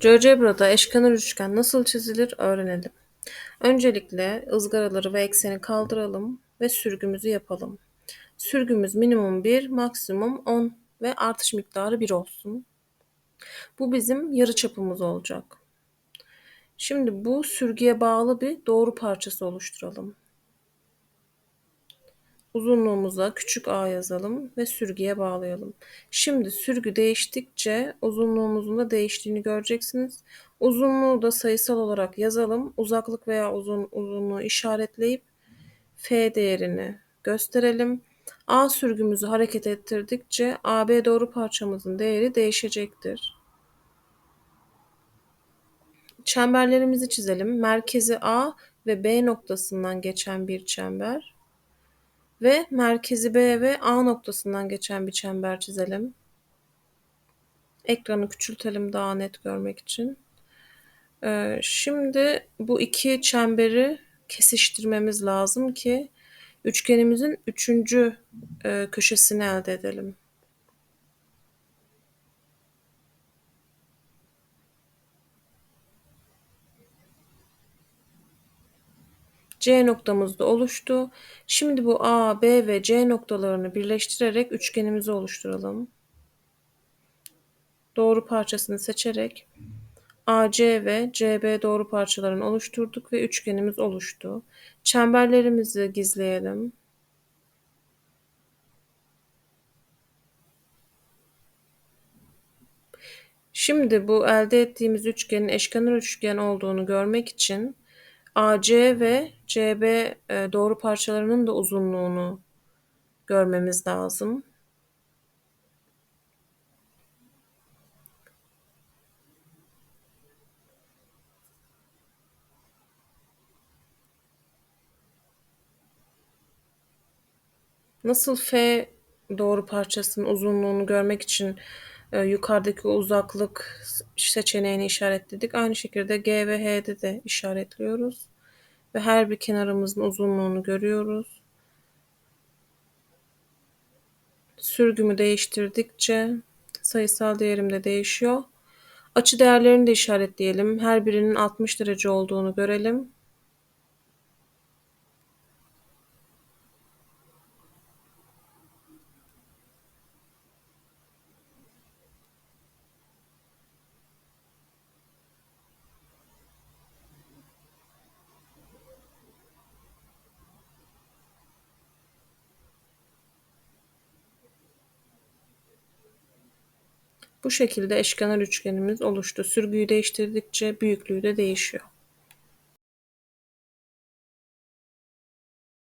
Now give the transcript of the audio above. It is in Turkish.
GeoGebra'da eşkenar üçgen nasıl çizilir öğrenelim. Öncelikle ızgaraları ve ekseni kaldıralım ve sürgümüzü yapalım. Sürgümüz minimum 1, maksimum 10 ve artış miktarı 1 olsun. Bu bizim yarı çapımız olacak. Şimdi bu sürgüye bağlı bir doğru parçası oluşturalım. Uzunluğumuza küçük a yazalım ve sürgüye bağlayalım. Şimdi sürgü değiştikçe uzunluğumuzun da değiştiğini göreceksiniz. Uzunluğu da sayısal olarak yazalım. Uzaklık veya uzun uzunluğu işaretleyip f değerini gösterelim. A sürgümüzü hareket ettirdikçe AB doğru parçamızın değeri değişecektir. Çemberlerimizi çizelim. Merkezi A ve B noktasından geçen bir çember ve merkezi B ve A noktasından geçen bir çember çizelim. Ekranı küçültelim daha net görmek için. Ee, şimdi bu iki çemberi kesiştirmemiz lazım ki üçgenimizin üçüncü e, köşesini elde edelim. C noktamız da oluştu. Şimdi bu A, B ve C noktalarını birleştirerek üçgenimizi oluşturalım. Doğru parçasını seçerek AC ve CB doğru parçalarını oluşturduk ve üçgenimiz oluştu. Çemberlerimizi gizleyelim. Şimdi bu elde ettiğimiz üçgenin eşkenar üçgen olduğunu görmek için AC ve CB e, doğru parçalarının da uzunluğunu görmemiz lazım. Nasıl F doğru parçasının uzunluğunu görmek için e, yukarıdaki uzaklık seçeneğini işaretledik. Aynı şekilde G ve H'de de işaretliyoruz. Ve her bir kenarımızın uzunluğunu görüyoruz. Sürgümü değiştirdikçe sayısal değerim de değişiyor. Açı değerlerini de işaretleyelim. Her birinin 60 derece olduğunu görelim. Bu şekilde eşkenar üçgenimiz oluştu. Sürgüyü değiştirdikçe büyüklüğü de değişiyor.